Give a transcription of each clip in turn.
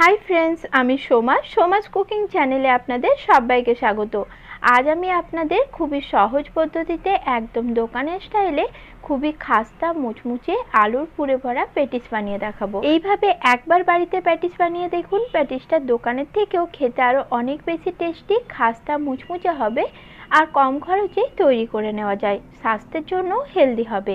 Hi friends আমি Soma. সোমাজ cooking চ্যানেলে আপনাদের সবাইকে স্বাগত। আজ আমি আপনাদের খুবই সহজ পদ্ধতিতে একদম দোকানের স্টাইলে খুবই খাস্তা, মুচমুচে আলুর পুরে ভরা প্যাটিস বানিয়ে দেখাবো। এইভাবে একবার বাড়িতে প্যাটিস বানিয়ে দেখুন প্যাটিসটা দোকানের থেকেও খেতে আরও অনেক বেশি টেস্টি, খাস্তা, মুচমুচে হবে আর কম খরচে তৈরি করে নেওয়া যায়। স্বাস্থ্যের জন্য হেলদি হবে।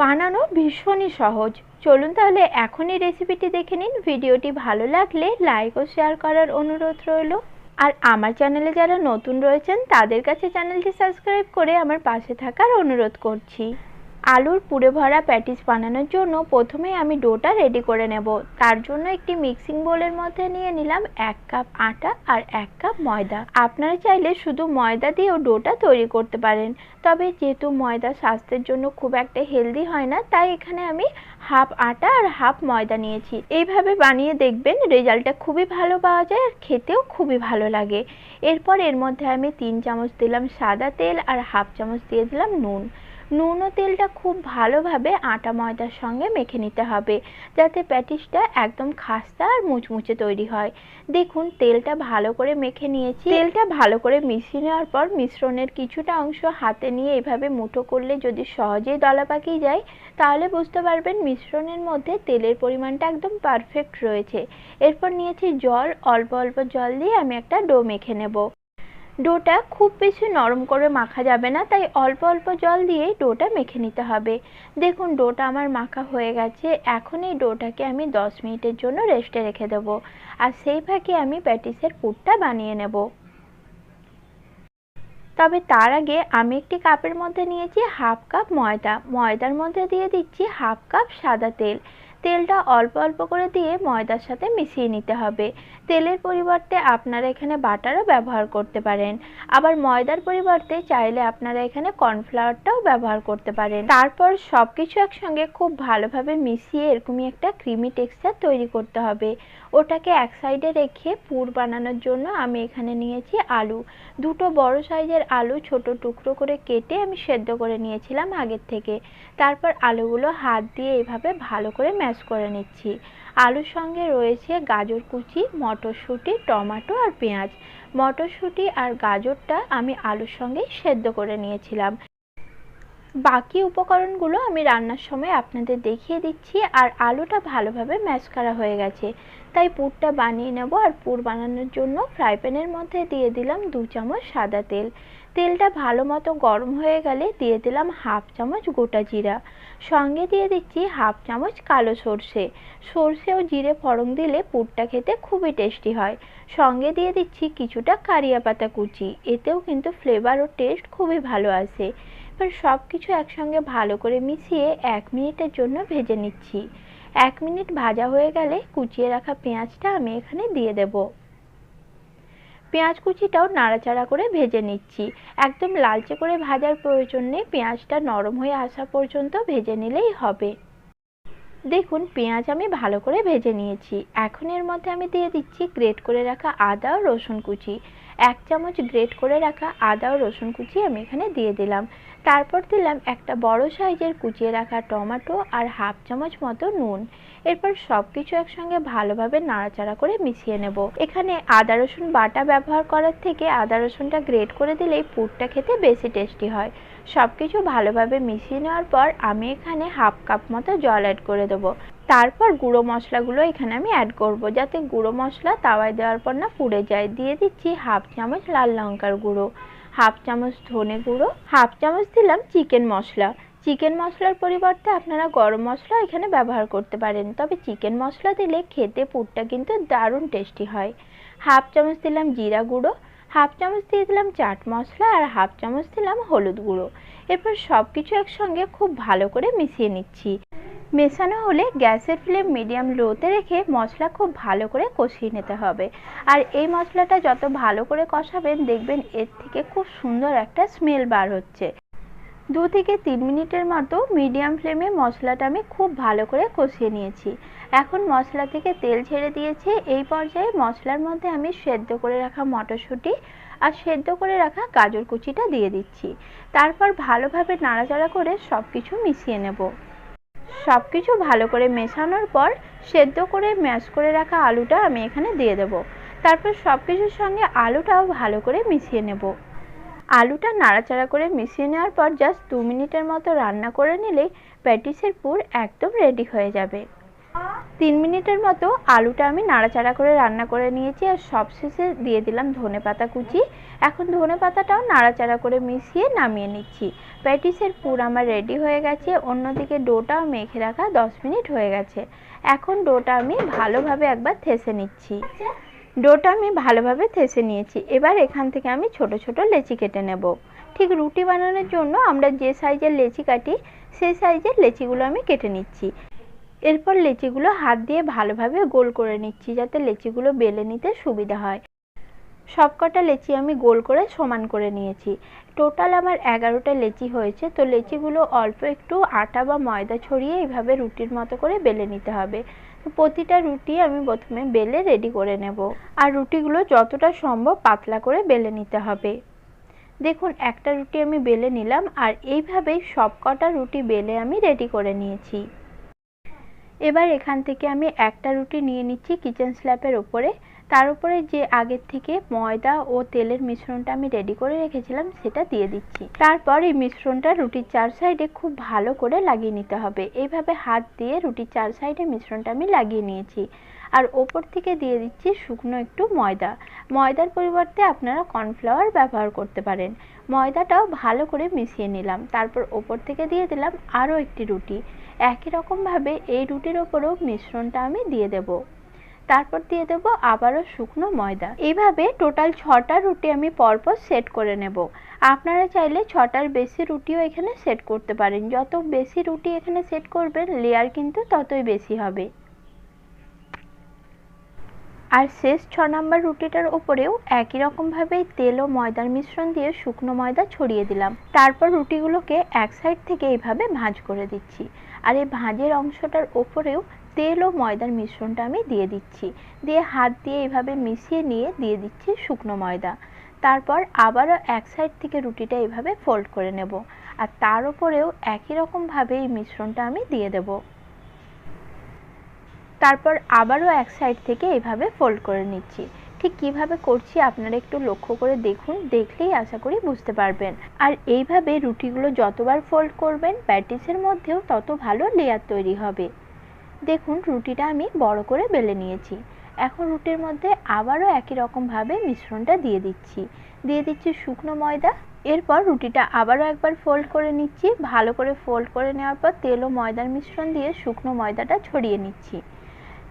বানানো ভীষণই সহজ। চলুন তাহলে এখনই রেসিপিটি দেখে নিন। ভিডিওটি ভালো লাগলে লাইক ও শেয়ার করার অনুরোধ রইল। আর আমার চ্যানেলে যারা নতুন রয়েছেন, তাদের কাছে চ্যানেলটি সাবস্ক্রাইব করে আমার পাশে থাকার অনুরোধ করছি। আলুর পুরে ভরা প্যাটিস বানানোর জন্য প্রথমে আমি ডোটা রেডি করে নেব। তার জন্য একটি মিক্সিং বোলের মধ্যে নিয়ে নিলাম এক কাপ আটা আর এক কাপ ময়দা। আপনারা চাইলে শুধু ময়দা দিয়েও ডোটা তৈরি করতে পারেন। তবে যেহেতু ময়দা স্বাস্থ্যের জন্য খুব একটা হেলদি হয় না, তাই এখানে আমি হাফ আটা আর হাফ ময়দা নিয়েছি। এইভাবে বানিয়ে দেখবেন রেজাল্টটা খুবই ভালো পাওয়া যায় আর খেতেও খুবই ভালো লাগে। এরপর এর মধ্যে আমি তিন চামচ দিলাম সাদা তেল আর হাফ চামচ দিয়ে দিলাম নুন। নুন তেলটা খুব ভালোভাবে আটা ময়দার সঙ্গে মেখে নিতে হবে, যাতে প্যাটিসটা একদম খাস্তা আর মুচমুচে তৈরি হয়। দেখুন, তেলটা ভালো করে মেখে নিয়েছি। তেলটা ভালো করে মিশিয়ে নেওয়ার পর মিশ্রণের কিছুটা অংশ হাতে নিয়ে এভাবে মুঠো করলে যদি সহজেই দলা পাকিয়ে যায়, তাহলে বুঝতে পারবেন মিশ্রণের মধ্যে তেলের পরিমাণটা একদম পারফেক্ট রয়েছে। এরপর নিয়েছি জল, অল্প অল্প জল দিয়ে আমি একটা ডো মেখে নেব। ডোটা খুব বেশি নরম করে মাখা যাবে না, তাই অল্প অল্প জল দিয়েই ডোটা মেখে নিতে হবে। দেখুন, ডোটা আমার মাখা হয়ে গেছে, এখন এই ডোটাকে আমি দশ মিনিটের জন্য রেস্টে রেখে দেব। আর সেই ফাঁকে আমি প্যাটিসের পুরটা বানিয়ে নেব। তবে তার আগে আমি একটি কাপের মধ্যে নিয়েছি হাফ কাপ ময়দা। ময়দার মধ্যে দিয়ে দিচ্ছি হাফ কাপ সাদা তেল। তেলটা অল্প অল্প করে দিয়ে ময়দার সাথে মিশিয়ে নিতে হবে। তেলের পরিবর্তে আপনারা এখানে বাটারও ব্যবহার করতে পারেন। আবার ময়দার পরিবর্তে চাইলে আপনারা এখানে কর্নফ্লাওয়ারটাও ব্যবহার করতে পারেন। তারপর সব কিছু একসঙ্গে খুব ভালোভাবে মিশিয়ে এরকমই একটা ক্রিমি টেক্সচার তৈরি করতে হবে। ওটাকে এক সাইডে রেখে পুর বানানোর জন্য আমি এখানে নিয়েছি আলু। দুটো বড় সাইজের আলু ছোট টুকরো করে কেটে আমি সেদ্ধ করে নিয়েছিলাম আগের থেকে। তারপর আলুগুলো হাত দিয়ে এভাবে ভালো করে ম্যাশ করে নিচ্ছি। আলুর সঙ্গে রয়েছে গাজর কুচি, মটরশুঁটি, টমেটো আর পেঁয়াজ। মটরশুঁটি আর গাজরটা আমি আলুর সঙ্গেই সেদ্ধ করে নিয়েছিলাম। বাকি উপকরণগুলো আমি রান্নার সময় আপনাদের দেখিয়ে দিচ্ছি আর আলুটা ভালোভাবে ম্যাশ করা হয়ে গেছে। তাই পুরটা বানিয়ে নেব আর পুর বানানোর জন্য ফ্রাই প্যানের মধ্যে দিয়ে দিলাম দু চামচ সাদা তেল। তেলটা ভালো মতো গরম হয়ে গেলে দিয়ে দিলাম হাফ চামচ গোটা জিরা। সঙ্গে দিয়ে দিচ্ছি হাফ চামচ কালো সর্ষে। সর্ষে ও জিরে ফোড়ন দিলে পুরটা খেতে খুবই টেস্টি হয়। সঙ্গে দিয়ে দিচ্ছি কিছুটা কারিয়া পাতা কুচি। এতেও কিন্তু ফ্লেভার ও টেস্ট খুবই ভালো আসে। এবার সব কিছু একসঙ্গে ভালো করে মিশিয়ে এক মিনিটের জন্য ভেজে নিচ্ছি। এক মিনিট ভাজা হয়ে গেলে কুচিয়ে রাখা পেঁয়াজটা আমি এখানে দিয়ে দেব। পেঁয়াজ কুচিটাও নাড়াচাড়া করে ভেজে নিচ্ছি। একদম লালচে করে ভাজার প্রয়োজন নেই, পেঁয়াজটা নরম হয়ে আসা পর্যন্ত ভেজে নিলেই হবে। দেখুন, পেঁয়াজ আমি ভালো করে ভেজে নিয়েছি। এখন এর মধ্যে আমি দিয়ে দিচ্ছি গ্রেট করে রাখা আদা ও রসুন কুচি। এক চামচ গ্রেট করে রাখা আদা ও রসুন কুচি আমি এখানে দিয়ে দিলাম। তারপর দিলাম একটা বড় সাইজের কুচিয়ে রাখা টমেটো আর হাফ চামচ মতো নুন। এরপর সব কিছু একসঙ্গে ভালোভাবে নাড়াচাড়া করে মিশিয়ে নেব। এখানে আদা, রসুন বাটা ব্যবহার করার থেকে আদা, রসুনটা গ্রেট করে দিলেই পুরটা খেতে বেশি টেস্টি হয়। সব কিছু ভালোভাবে মিশিয়ে নেওয়ার পর আমি এখানে হাফ কাপ মতো জল অ্যাড করে দেবো। তারপর গুঁড়ো মশলাগুলো এখানে আমি অ্যাড করব যাতে গুঁড়ো মশলা তাওয়ায় দেওয়ার পর না পুড়ে যায়। দিয়ে দিচ্ছি হাফ চামচ লাল লঙ্কার গুঁড়ো। হাফ চামচ ধনে গুঁড়ো, হাফ চামচ দিলাম চিকেন মশলা। চিকেন মশলার পরিবর্তে আপনারা গরম মশলা এখানে ব্যবহার করতে পারেন, তবে চিকেন মশলা দিলে খেতে, পুরটা কিন্তু দারুণ টেস্টি হয়। হাফ চামচ দিলাম জিরা গুঁড়ো, হাফ চামচ দিয়ে দিলাম চাট মশলা, আর হাফ চামচ দিলাম হলুদ গুঁড়ো। এরপর সব কিছু একসঙ্গে খুব ভালো করে মিশিয়ে নিচ্ছি। মেশানো হলে গ্যাসের ফ্লেম মিডিয়াম লোতে রেখে মশলা খুব ভালো করে কষিয়ে নিতে হবে। আর এই মশলাটা যত ভালো করে কষাবেন, দেখবেন এর থেকে খুব সুন্দর একটা স্মেল বার হচ্ছে। দু থেকে তিন মিনিটের মতো মিডিয়াম ফ্লেমে মশলাটা আমি খুব ভালো করে কষিয়ে নিয়েছি। এখন মশলা থেকে তেল ছেড়ে দিয়েছে। এই পর্যায়ে মশলার মধ্যে আমি সেদ্ধ করে রাখা মটরশুঁটি আর সেদ্ধ করে রাখা গাজর কুচিটা দিয়ে দিচ্ছি। তারপর ভালোভাবে নাড়াচাড়া করে সব কিছু মিশিয়ে নেব। সব কিছু ভালো করে মেশানোর পর সেদ্ধ করে ম্যাশ করে রাখা আলুটা আমি এখানে দিয়ে দেব। তারপর সব কিছুর সঙ্গে আলুটাও ভালো করে মিশিয়ে নেব। আলুটা নাড়াচাড়া করে মিশিয়ে নেওয়ার পর জাস্ট দু মিনিটের মতো রান্না করে নিলেই প্যাটিসের পুর একদম রেডি হয়ে যাবে। তিন মিনিটের মতো আলুটা আমি নাড়াচাড়া করে রান্না করে নিয়েছি আর সবশেষে দিয়ে দিলাম ধনে পাতা কুচি। এখন ধনে পাতাটাও নাড়াচাড়া করে মিশিয়ে নামিয়ে নিচ্ছি। প্যাটিসের পুর আমার রেডি হয়ে গেছে, অন্যদিকে ডোটাও মেখে রাখা দশ মিনিট হয়ে গেছে। এখন ডোটা আমি ভালোভাবে একবার থেসে নিচ্ছি। ডোটা আমি ভালোভাবে থেসে নিয়েছি। এবার এখান থেকে আমি ছোট ছোট লেচি কেটে নেব। ঠিক রুটি বানানোর জন্য আমরা যে সাইজের লেচি কাটি সেই সাইজের লেচিগুলো আমি কেটে নিচ্ছি। এরপর লেচিগুলো হাত দিয়ে ভালোভাবে গোল করে নিচ্ছি যাতে লেচিগুলো বেলে নিতে সুবিধা হয়। সবকটা লেচি আমি গোল করে সমান করে নিয়েছি। টোটাল আমার এগারোটা লেচি হয়েছে, তো লেচিগুলো অল্প একটু আটা বা ময়দা ছড়িয়ে এইভাবে রুটির মতো করে বেলে নিতে হবে। প্রতিটা রুটি আমি প্রথমে বেলে রেডি করে নেব। আর রুটিগুলো যতটা সম্ভব পাতলা করে বেলে নিতে হবে। দেখুন, একটা রুটি আমি বেলে নিলাম আর এইভাবেই সবকটা রুটি বেলে আমি রেডি করে নিয়েছি। এবার এখান থেকে আমি একটা রুটি নিয়ে নিচ্ছি কিচেন স্ল্যাপের ওপরে তার উপরে যে আগের থেকে ময়দা ও তেলের মিশ্রণটা আমি রেডি করে রেখেছিলাম, সেটা দিয়ে দিচ্ছি। তারপর এই মিশ্রণটা রুটির চার সাইডে খুব ভালো করে লাগিয়ে নিতে হবে। এইভাবে হাত দিয়ে রুটির চার সাইডে মিশ্রণটা আমি লাগিয়ে নিয়েছি। আর ওপর থেকে দিয়ে দিচ্ছি শুকনো একটু ময়দা। ময়দার পরিবর্তে আপনারা কর্নফ্লাওয়ার ব্যবহার করতে পারেন। ময়দাটাও ভালো করে মিশিয়ে নিলাম। তারপর ওপর থেকে দিয়ে দিলাম আরও একটি রুটি। একই রকমভাবে এই রুটির ওপরেও মিশ্রণটা আমি দিয়ে দেব। তারপর দিয়ে দেব আবারও শুকনো ময়দা। এইভাবে টোটাল ছটা রুটি আমি পরপর সেট করে নেব। আপনারা চাইলে ছটার বেশি রুটিও এখানে সেট করতে পারেন। যত বেশি রুটি এখানে সেট করবেন, লেয়ার কিন্তু ততই বেশি হবে। আর শেষ ছ নাম্বার রুটিটার ওপরেও একই রকমভাবে তেল ও ময়দার মিশ্রণ দিয়ে শুকনো ময়দা ছড়িয়ে দিলাম। তারপর রুটিগুলোকে এক সাইড থেকে এইভাবে ভাঁজ করে দিচ্ছি। আর এই ভাঁজের অংশটার ওপরেও তেল ও ময়দার মিশ্রণটা আমি দিয়ে দিচ্ছি। দিয়ে হাত দিয়ে এভাবে মিশিয়ে নিয়ে দিয়ে দিচ্ছি শুকনো ময়দা। তারপর আবারও এক সাইড থেকে রুটিটা এভাবে ফোল্ড করে নেব। আর তার উপরেও একই রকমভাবে এই মিশ্রণটা আমি দিয়ে দেবো। তারপর আবারও এক সাইড থেকে এভাবে ফোল্ড করে নিচ্ছি। ঠিক কীভাবে করছি আপনারা একটু লক্ষ্য করে দেখুন, দেখলেই আশা করি বুঝতে পারবেন। আর এইভাবে রুটিগুলো যতবার ফোল্ড করবেন প্যাটিসের মধ্যেও তত ভালো লেয়ার তৈরি হবে। দেখুন, রুটিটা আমি বড় করে বেলে নিয়েছি। এখন রুটির মধ্যে আবারও একই রকমভাবে মিশ্রণটা দিয়ে দিচ্ছি। দিয়ে দিচ্ছি শুকনো ময়দা, এরপর রুটিটা আবারও একবার ফোল্ড করে নিচ্ছি। ভালো করে ফোল্ড করে নেওয়ার পর তেল ও ময়দার মিশ্রণ দিয়ে শুকনো ময়দাটা ছড়িয়ে নিচ্ছি।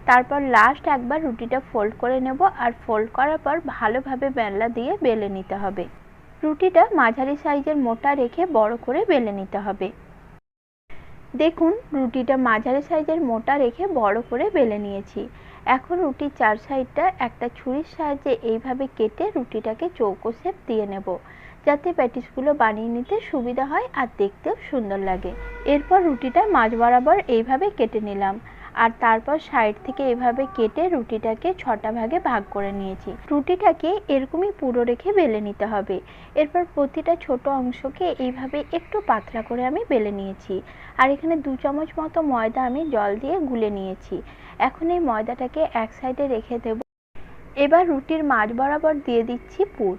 তারপর লাস্ট একবার রুটিটা ফোল্ড করে নেব আর ফোল্ড করার পর ভালোভাবে বেলনা দিয়ে বেলে নিতে হবে। রুটিটা মাঝারি সাইজের মোটা রেখে বড় করে বেলে নিতে হবে। দেখুন, রুটিটা মাঝারি সাইজের মোটা রেখে বড় করে বেলে নিয়েছি। এখন রুটির চার সাইডটা একটা ছুরির সাহায্যে এইভাবে কেটে রুটিটাকে চৌকো শেপ দিয়ে নেব, যাতে প্যাটিসগুলো বানিয়ে নিতে সুবিধা হয় আর দেখতেও সুন্দর লাগে। এরপর রুটিটা মাঝ বরাবর এইভাবে কেটে নিলাম। আর তারপর সাইড থেকে এভাবে কেটে রুটিটাকে ছটা ভাগে ভাগ করে নিয়েছি। রুটিটাকে এরকমই পুরো রেখে বেলে নিতে হবে। এরপর প্রতিটা ছোট অংশকে এইভাবে একটু পাতলা করে আমি বেলে নিয়েছি। আর এখানে দু চামচ মতো ময়দা আমি জল দিয়ে গুলে নিয়েছি। এখন এই ময়দাটাকে এক সাইডে রেখে দেব। এবার রুটির মাঝ বরাবর দিয়ে দিচ্ছি পুর।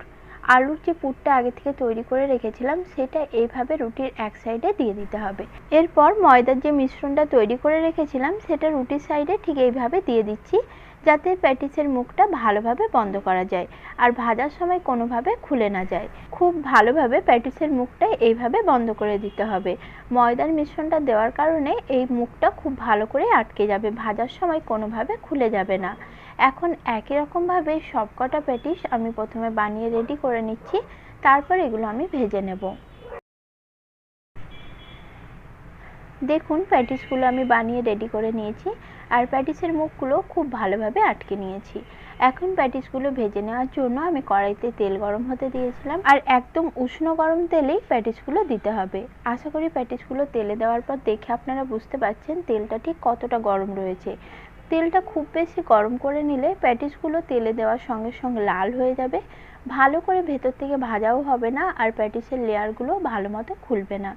আলুর যে পুরটা আগে থেকে তৈরি করে রেখেছিলাম, সেটা এইভাবে রুটির এক সাইডে দিয়ে দিতে হবে। এরপর ময়দার যে মিশ্রণটা তৈরি করে রেখেছিলাম, সেটা রুটির সাইডে ঠিক এইভাবে দিয়ে দিচ্ছি, যাতে প্যাটিসের মুখটা ভালোভাবে বন্ধ করা যায় আর ভাজার সময় কোনোভাবে খুলে না যায়। খুব ভালোভাবে প্যাটিসের মুখটা এইভাবে বন্ধ করে দিতে হবে। ময়দার মিশ্রণটা দেওয়ার কারণে এই মুখটা খুব ভালো করে আটকে যাবে, ভাজার সময় কোনোভাবে খুলে যাবে না। এখন একই রকমভাবে সবকটা প্যাটিস আমি প্রথমে বানিয়ে রেডি করে নিচ্ছি, তারপর এগুলো আমি ভেজে নেব। দেখুন প্যাটিসগুলো আমি বানিয়ে রেডি করে নিয়েছি, আর প্যাটিসের মুখগুলো খুব ভালোভাবে আটকে নিয়েছি। এখন প্যাটিসগুলো ভেজে নেওয়ার জন্য আমি কড়াইতে তেল গরম হতে দিয়েছিলাম, আর একদম উষ্ণ গরম তেলেই প্যাটিসগুলো দিতে হবে। আশা করি প্যাটিসগুলো তেলে দেওয়ার পর দেখে আপনারা বুঝতে পারছেন তেলটা ঠিক কতটা গরম রয়েছে। তেলটা খুব বেশি গরম করে নিলে প্যাটিসগুলো তেলে দেওয়ার সঙ্গে সঙ্গে লাল হয়ে যাবে। ভালো করে ভেতর থেকে ভাজাও হবে না আর প্যাটিসের লেয়ারগুলো ভালো মতো খুলবে না।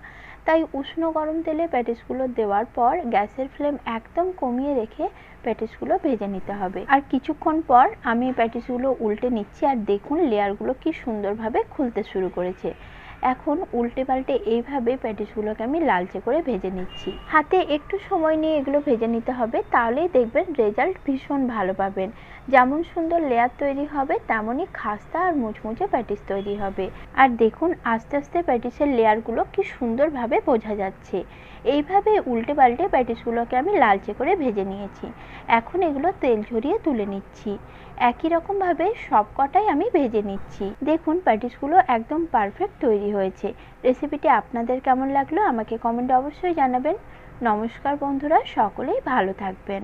তাই উষ্ণ গরম তেলে প্যাটিসগুলো দেওয়ার পর গ্যাসের ফ্লেম একদম কমিয়ে রেখে প্যাটিসগুলো ভেজে নিতে হবে। আর কিছুক্ষণ পর আমি প্যাটিসগুলো উল্টে নিচ্ছি আর দেখুন লেয়ারগুলো কি সুন্দরভাবে খুলতে শুরু করেছে। এখন উল্টে পাল্টে এইভাবে প্যাটিসগুলোকে আমি লালচে করে ভেজে নিচ্ছি। হাতে একটু সময় নিয়ে এগুলো ভেজে নিতে হবে, তাহলেই দেখবেন রেজাল্ট ভীষণ ভালো পাবেন। যেমন সুন্দর লেয়ার তৈরি হবে, তেমনই খাস্তা আর মুচমুচে প্যাটিস তৈরি হবে। আর দেখুন, আস্তে আস্তে প্যাটিসের লেয়ারগুলো কি সুন্দরভাবে বোঝা যাচ্ছে। এইভাবে উল্টে পাল্টে প্যাটিসগুলোকে আমি লালচে করে ভেজে নিয়েছি। এখন এগুলো তেল ঝরিয়ে তুলে নিচ্ছি। একই রকমভাবে সব কটাই আমি ভেজে নিচ্ছি। দেখুন প্যাটিসগুলো একদম পারফেক্ট তৈরি হয়েছে। রেসিপিটি আপনাদের কেমন লাগল আমাকে কমেন্টে অবশ্যই জানাবেন। নমস্কার বন্ধুরা, সকলেই ভালো থাকবেন।